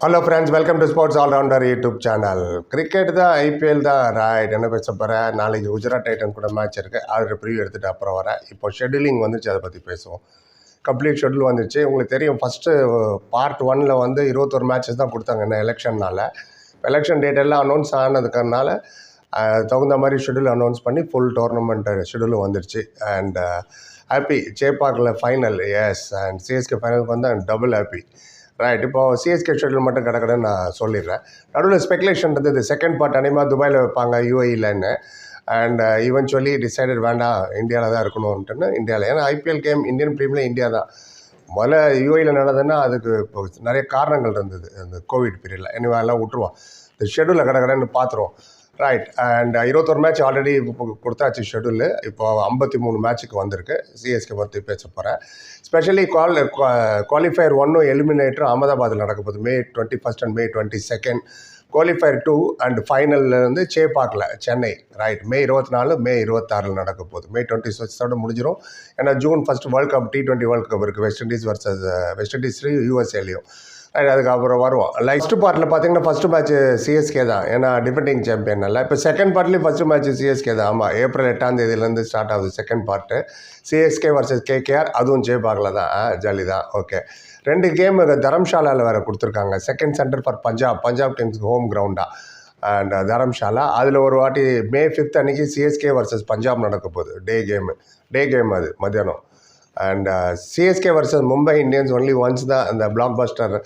Hello friends welcome to sports allrounder YouTube channel cricket தான் IPL தான் right என்ன பேச போகிறேன் நாளைக்கு குஜராத் டைட்டன் கூட மேட்ச் இருக்குது அது ப்ரீவ் எடுத்துகிட்டு அப்புறம் வரேன். இப்போ ஷெட்யூலிங் வந்துச்சு அதை பற்றி பேசுவோம். கம்ப்ளீட் ஷெட்யூல் வந்துச்சு உங்களுக்கு தெரியும் ஃபஸ்ட்டு பார்ட் ஒனில் வந்து இருபத்தொரு மேட்சஸ் தான் கொடுத்தாங்க என்ன எலெக்ஷன்னால எலெக்ஷன் டேட் எல்லாம் அனௌன்ஸ் ஆனதுக்கறனால தகுந்த மாதிரி ஷெட்யூல் அனௌன்ஸ் பண்ணி ஃபுல் டோர்னமெண்ட் ஷெட்யூல் வந்துருச்சு. அண்ட் ஹாப்பி சேப்பாக்கில் ஃபைனல் எஸ் அண்ட் சிஎஸ்கே ஃபைனலுக்கு வந்து டபுள் ஹாப்பி ரைட் இப்போ சிஎஸ்கே ஷெட்யூல் மட்டும் கிடக்குதுன்னு நான் சொல்லிடுறேன். நடுவில் ஸ்பெகுலேஷன் இருந்தது செகண்ட் பார்ட் அனிமா துபாயில் வைப்பாங்க யூஏஇலன்னு அண்ட் சொல்லி டிசைடட் வேண்டாம் இந்தியாவில் தான் இருக்கணும்ன்ட்டுன்னு இந்தியாவில் ஏன்னா IPL game Indian premier India தான். முதல்ல யூஏயில் நடந்ததுன்னா அதுக்கு இப்போ நிறைய காரணங்கள் இருந்தது அந்த கோவிட் பீரியடில் எனவே எல்லாம் விட்டுருவோம். இந்த ஷெட்யூலில் கடகடன்னு பார்த்துருவோம். ரைட் அண்ட் uh, இருபத்தொரு மேட்ச் ஆல்ரெடி கொடுத்தாச்சு ஷெட்யூலு இப்போ ஐம்பத்தி மூணு மேட்ச்சுக்கு வந்திருக்கு சிஎஸ்கே பற்றி பேச போகிறேன் ஸ்பெஷலி குவால் குவாலிஃபயர் ஒன்னும் எலிமினேட்டரும் அகமதாபாத்தில் நடக்க போகுது. May twenty first and May twenty second qualifier two and ஃபைனல்லேருந்து சேப்பாக்கில் சென்னை. ரைட் மே இருபத்தி நாலு மே இருபத்தாறில் நடக்க போகுது. மே டுவெண்ட்டி சிக்ஸோட முடிஞ்சிடும் ஏன்னா June first world cup T twenty world cup இருக்குது வெஸ்ட் இண்டீஸ் வர்சஸ் வெஸ்ட் இண்டீஸ்லேயும் யூஎஸ்ஏலையும் அதுக்கப்புறம் வருவோம். நெக்ஸ்ட் பார்ட்டில் பார்த்தீங்கன்னா ஃபஸ்ட்டு மேட்ச் சிஎஸ்கே தான். ஏன்னா டிஃபெண்டிங் சாம்பியன் அல்ல இப்போ செகண்ட் பார்ட்லேயும் ஃபஸ்ட்டு மேட்ச் சிஎஸ்கே தான். ஆமாம் ஏப்ரல் எட்டாம் தேதியிலேருந்து ஸ்டார்ட் ஆகுது second part CSK versus KKR அதுவும் ஜெயபாகில் தான். ஆ ஜாலி தான். ஓகே ரெண்டு கேம் தரம்ஷாலாவில் வேறு கொடுத்துருக்காங்க. Second centre for Punjab Punjab டீம்ஸ்க்கு home கிரவுண்டாக அண்ட் தரம்ஷாலா. அதில் ஒரு வாட்டி மே ஃபிஃப்த் அன்னைக்கு சிஎஸ்கே வர்சஸ் பஞ்சாப் நடக்க போகுது. டே கேமு டே கேம் அது மத்தியானம். And CSK versus Mumbai Indians only once தான் அந்த block buster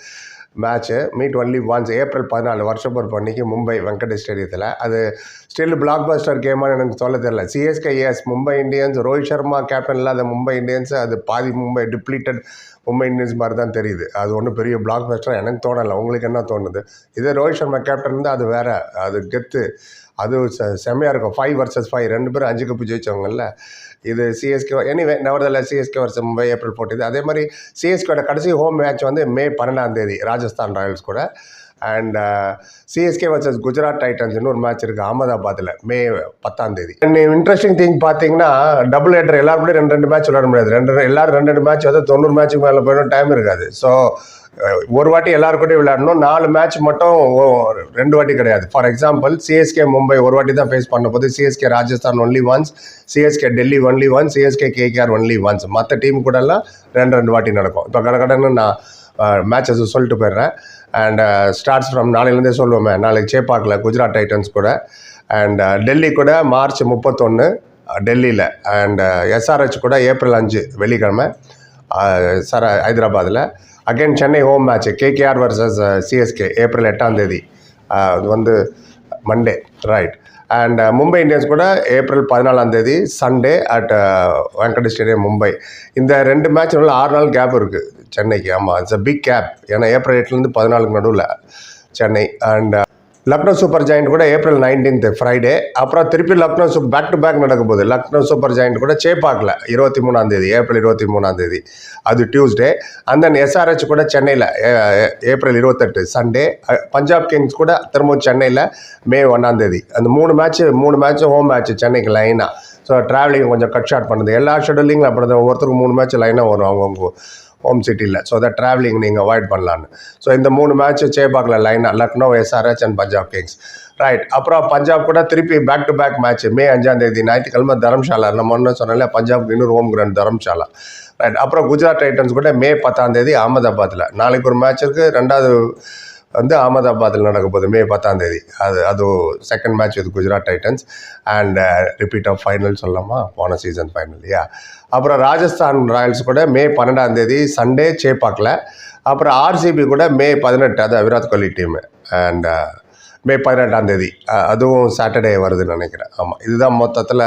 match meet only once April பதினாலு வருஷம் பொறுப்பு அன்றைக்கி மும்பை வெங்கடேஷ் ஸ்டேடியத்தில் அது ஸ்டில் பிளாக் பஸ்டர் கேமானு எனக்கு சொல்ல தெரியல. சிஎஸ்கே எஸ் மும்பை இந்தியன்ஸ் ரோஹித் சர்மா கேப்டன் இல்லாத மும்பை இந்தியன்ஸ் அது பாதி மும்பை டிப்ளீட்டட் மும்பை இந்தியன்ஸ் மாதிரி தான் தெரியுது. அது ஒன்றும் பெரிய பிளாக் பஸ்டர் எனக்கு தோணலை. உங்களுக்கு என்ன தோணுது? இதே ரோஹித் சர்மா கேப்டன் இருந்தால் அது வேறு அது கெத்து அது செ செம்மையாக இருக்கும். ஃபைவ் வர்சஸ் ஃபைவ் ரெண்டு பேரும் அஞ்சு கப்பு ஜெயிச்சவங்கல்ல. இது சிஎஸ்கே எனிவே நவர்தல சிஎஸ்கே வருஷம் மும்பை ஏப்ரல் போட்டியது அதே மாதிரி சிஎஸ்கேட கடைசி ஹோம் மேட்ச் வந்து மே பன்னெண்டாம் தேதி ராஜஸ்தான் ராயல்ஸ் கூட. And CSK versus Gujarat Titans இன்னொரு மேட்ச் இருக்குது அகமதாபாத்தில் மே பத்தாம் தேதி. இன்ட்ரெஸ்டிங் திங் பார்த்தீங்கன்னா டபுள் ஹெட்டர் எல்லாரும் ரெண்டு ரெண்டு மேட்ச் விளையாட முடியாது. ரெண்டு எல்லாரும் ரெண்டு ரெண்டு மேட்ச் வந்து தொண்ணூறு மேட்ச்சுக்கு மேலே போயிடும் டைம் இருக்காது. ஸோ ஒரு வாட்டி எல்லாரும் விளையாடணும். நாலு மேட்ச் மட்டும் ஓ- ரெண்டு வாட்டி கிடையாது. ஃபார் எக்ஸாம்பிள் சிஎஸ்கே மும்பை ஒரு வாட்டி தான் ஃபேஸ் பண்ண போது CSK Rajasthan only once CSK Delhi only once CSK KKR only once மற்ற டீம் கூட எல்லாம் ரெண்டு ரெண்டு வாட்டி நடக்கும். இப்போ கடகடன்னு நான் மேட்சஸ் சொல்லிட்டு போயிடுறேன். அண்ட் ஸ்டார்ட்ஸ் ஃப்ரம் நாளையிலேருந்தே சொல்லுவோமே. நாளைக்கு சேப்பாக்கில் குஜராத் டைட்டன்ஸ் கூட. அண்ட் டெல்லி கூட மார்ச் முப்பத்தொன்று டெல்லியில். அண்ட் எஸ்ஆர்ஹெச் கூட ஏப்ரல் அஞ்சு வெள்ளிக்கிழமை சார் ஹைதராபாத்தில் again Chennai home match KKR versus CSK April எட்டாம் தேதி. அது வந்து Monday right and Mumbai Indians கூட ஏப்ரல் பதினாலாம் தேதி Sunday at Venkatesh stadium Mumbai. இந்த ரெண்டு மேட்ச் உள்ள ஆறு நாள் கேப் இருக்குது சென்னைக்கு. ஆமாம் இட்ஸ் அ பிக் கேப் ஏன்னா ஏப்ரல் எட்டுலேருந்து பதினாலுக்கு நடுவில் Chennai and uh, Lucknow super giant கூட ஏப்ரல் நைன்டீன்த் ஃப்ரைடே அப்புறம் திருப்பி லக்னோ சூப் பேக் டு பேக் நடக்க போகுது. லக்னோ சூப்பர் ஜாயிண்ட் கூட சேப்பாக்கில். இருபத்தி மூணாம் தேதி ஏப்ரல் இருபத்தி மூணாம் தேதி. அது டியூஸ்டே அண்ட் தென் எஸ்ஆர்ஹெச் கூட சென்னையில் ஏப்ரல் இருபத்தெட்டு சண்டே பஞ்சாப் கிங்ஸ் கூட திரும்பவும் சென்னையில் மே ஒன்றாம் தேதி. அந்த மூணு மேட்ச்சு மூணு மேட்ச்சும் ஹோம் மேட்ச் சென்னைக்கு லைனாக ஸோ ட்ராவலிங் கொஞ்சம் கட் ஷார்ட் பண்ணுது. எல்லா ஷெடியூலிங் அப்படி தான் ஒவ்வொருத்தருக்கும் மூணு மேட்ச் லைனாக வரும் அவங்கவுங்க ஹோம் சிட்டியில் ஸோ தட் ட்ராவலிங் நீங்கள் அவாய்ட் பண்ணலான்னு ஸோ இந்த மூணு மேட்ச் சேப்பாக்கில் லைனாக Lucknow SRH and Punjab Kings right அப்புறம் பஞ்சாப் கூட திருப்பி back to back match May அஞ்சாம் தேதி ஞாயிற்றுக்கிழமை தரம்ஷாலா நம்ம ஒன்று சொன்னால பஞ்சாப் இன்னொரு ஹோம் கிரவுண்ட் தரம்ஷாலா ரைட் அப்புறம் குஜராத் டைட்டன்ஸ் கூட மே பத்தாம் தேதி அகமதாபாத்தில் நாளைக்கு ஒரு மேட்ச் இருக்குது ரெண்டாவது வந்து அகமதாபாத்தில் நடக்க போகுது மே பத்தாம் தேதி. அது அது second match with Gujarat Titans and repeat of final சொல்லலாமா? போன சீசன் ஃபைனல் யா அப்புறம் ராஜஸ்தான் ராயல்ஸ் கூட மே பன்னெண்டாம் தேதி சண்டே சேப்பாக்கில். அப்புறம் ஆர்சிபி கூட மே பதினெட்டு அது Virat Kohli team and uh, May பதினெட்டாம் தேதி அதுவும் சாட்டர்டே வருதுன்னு நினைக்கிறேன். ஆமாம் இதுதான் மொத்தத்தில்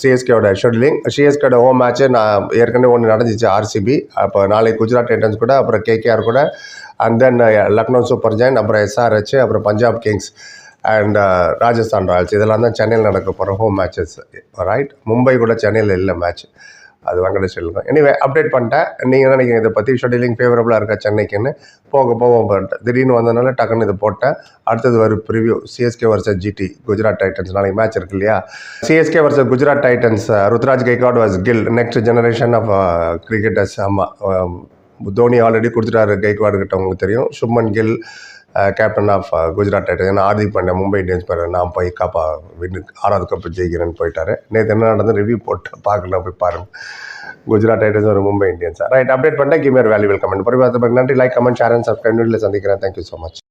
சிஎஸ்கேவோட ஷெட்யூலிங் சிஎஸ்கேட ஹோம் மேட்ச்சு நான் ஏற்கனவே ஒன்று நடந்துச்சு ஆர்சிபி அப்போ நாளைக்கு குஜராத் டைட்டன்ஸ் கூட அப்புறம் கேகேஆர் கூட. And then Lucknow super giant அப்புறம் எஸ்ஆர்ஹெச் அப்புறம் Punjab Kings and Rajasthan Royals. இதெல்லாம் தான் சென்னையில் நடக்க போகிற ஹோம் மேட்சஸ் ரைட் மும்பை கூட சென்னையில் இல்லை மேட்ச் அது வெங்கடேஷ் தான். எனிவே அப்டேட் பண்ணிட்டேன். நீங்கள் நினைக்கிறீங்க இதை பற்றி ஷெட்யூலிங் ஃபேவரபுளாக இருக்கா சென்னைக்குன்னு? போக போக பண்ணிட்டேன் திடீர்னு வந்ததுனால டக்குன்னு இது போட்டேன். அடுத்தது வரும் preview CSK versus GT Gujarat Titans நாளைக்கு மேட்ச் இருக்கு இல்லையா? CSK versus Gujarat Titans Ruturaj Gaikwad was Gill next generation of cricketers ஆமாம் தோனி ஆல்ரெடி கொடுத்துட்டாரு. கைக்வாடு கிட்ட உங்களுக்கு தெரியும். Shubman Gill captain of Gujarat Titans. ஏன்னா ஹார்திக் பாண்டியா மும்பை இந்தியன்ஸ் பேர் நான் போய் காப்பா வின்னு ஆறாவது கப்பு ஜெயிக்கிறேன்னு போயிட்டாரு. நேற்று என்ன நடந்து ரிவ்யூ போட்டு பார்க்கல போய் பாருங்க. குஜராத் டைட்டன்ஸ் ஒரு மும்பை இந்தியன்ஸ். ரைட் அப்டேட் பண்ணிட்டேன் கிமேர் வேல்யூவல் கமெண்ட் பொறுப்பாக நன்றி. Like comment share and subscribe சந்திக்கிறேன். Thank you so much